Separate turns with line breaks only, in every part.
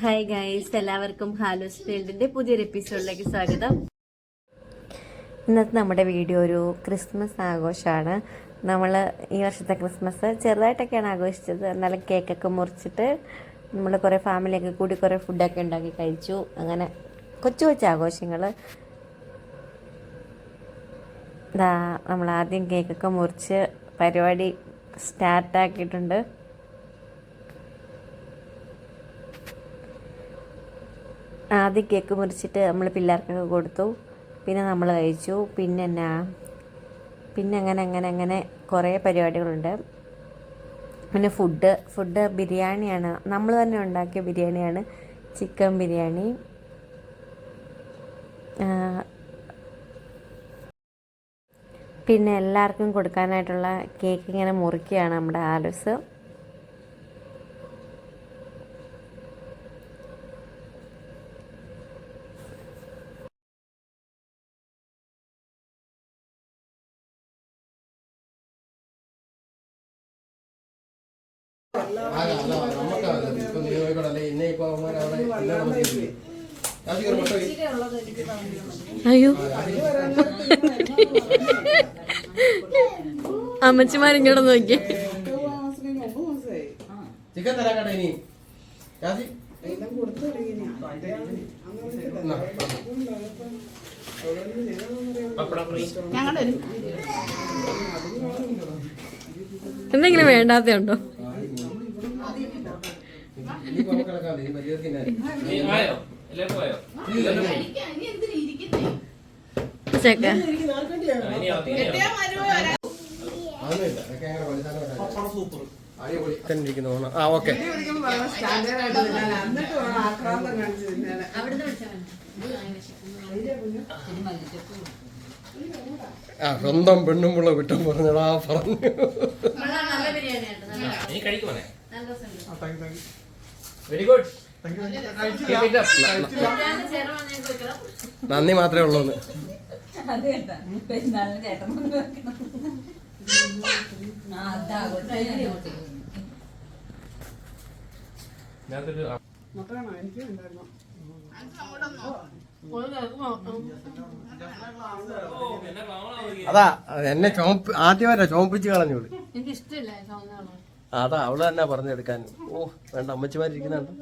Hi guys എല്ലാവർക്കും Hallows ഫീൽഡിന്റെ പുതിയൊരു എപ്പിസോഡിലേക്ക് സ്വാഗതം. ഇന്നത്തെ നമ്മുടെ വീഡിയോ ഒരു ക്രിസ്മസ് ആഘോഷമാണ്. നമ്മൾ ഈ വർഷത്തെ ക്രിസ്മസ് ചെറുതായിട്ടൊക്കെയാണ് ആഘോഷിച്ചത്. എന്നാലും കേക്കൊക്കെ മുറിച്ചിട്ട് നമ്മൾ കുറേ ഫാമിലിയൊക്കെ കൂടി കുറേ ഫുഡൊക്കെ ഉണ്ടാക്കി കഴിച്ചു. അങ്ങനെ കൊച്ചു കൊച്ചു ആഘോഷങ്ങൾ നമ്മൾ ആദ്യം കേക്കൊക്കെ മുറിച്ച് പരിപാടി സ്റ്റാർട്ടാക്കിയിട്ടുണ്ട് ആദ്യം കേക്ക് മുറിച്ചിട്ട് നമ്മൾ പിള്ളേർക്കൊക്കെ കൊടുത്തു. പിന്നെ നമ്മൾ കഴിച്ചു. പിന്നെ എന്നാ പിന്നെ അങ്ങനെ അങ്ങനെ അങ്ങനെ കുറേ പരിപാടികളുണ്ട്. പിന്നെ ഫുഡ് ഫുഡ് ബിരിയാണിയാണ്. നമ്മൾ തന്നെ ഉണ്ടാക്കിയ ബിരിയാണിയാണ് ചിക്കൻ ബിരിയാണി. പിന്നെ എല്ലാവർക്കും കൊടുക്കാനായിട്ടുള്ള കേക്ക് ഇങ്ങനെ മുറിക്കുകയാണ് നമ്മുടെ ആലൂസ്. അയ്യോ
രാജി എന്നാ.
എന്തെങ്കിലും വേണ്ടാത്തയുണ്ടോ
ഇനിയിപ്പോ
പോയോ
ചേക്ക
ആ,
ഓക്കെ. ആ സ്വന്തം പെണ്ണും പിള്ള വിട്ടും പറഞ്ഞടാ പറഞ്ഞു.
വെരി ഗുഡ്
നന്ദി മാത്രമേ ഉള്ളൂ അതാ എന്നെ ചോപ്പ് ആദ്യമല്ല ചോപ്പിച്ച് കളഞ്ഞോളൂ. എനിക്ക്
എനിക്കിഷ്ടമില്ല
അതാ അവൾ തന്നെ പറഞ്ഞെടുക്കാൻ. ഓ വേണ്ട അമ്മച്ചിമാരിക്കുന്നുണ്ട്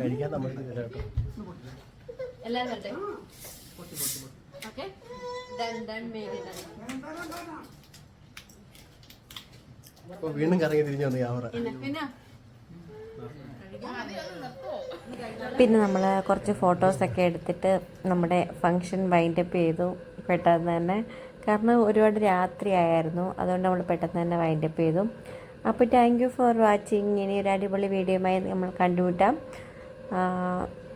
കഴിക്കാൻ നമ്മൾ വീണ്ടും കറങ്ങി തിരിഞ്ഞു വന്നു ക്യാമറ.
പിന്നെ
നമ്മൾ കുറച്ച് ഫോട്ടോസൊക്കെ എടുത്തിട്ട് നമ്മുടെ ഫങ്ഷൻ വൈൻഡപ്പ് ചെയ്തു. പെട്ടെന്ന് തന്നെ. കാരണം ഒരുപാട് രാത്രിയായിരുന്നു അതുകൊണ്ട് നമ്മൾ പെട്ടെന്ന് തന്നെ വൈൻഡപ്പ് ചെയ്തു. അപ്പോൾ താങ്ക് യു ഫോർ വാച്ചിങ് ഇനി ഒരു അടിപൊളി വീഡിയോയുമായി നമ്മൾ കണ്ടുമുട്ടാം.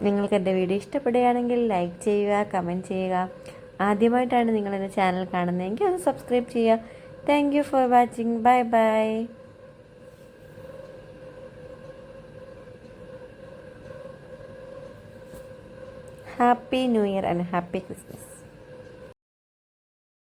നിങ്ങൾക്ക് എന്റെ വീഡിയോ ഇഷ്ടപ്പെടുകയാണെങ്കിൽ ലൈക്ക് ചെയ്യുക കമന്റ് ചെയ്യുക. ആദ്യമായിട്ടാണ് നിങ്ങൾ എന്റെ ചാനൽ കാണുന്നതെങ്കിൽ ഒന്ന് സബ്സ്ക്രൈബ് ചെയ്യുക. Thank you for watching bye bye Happy New Year and Happy Christmas.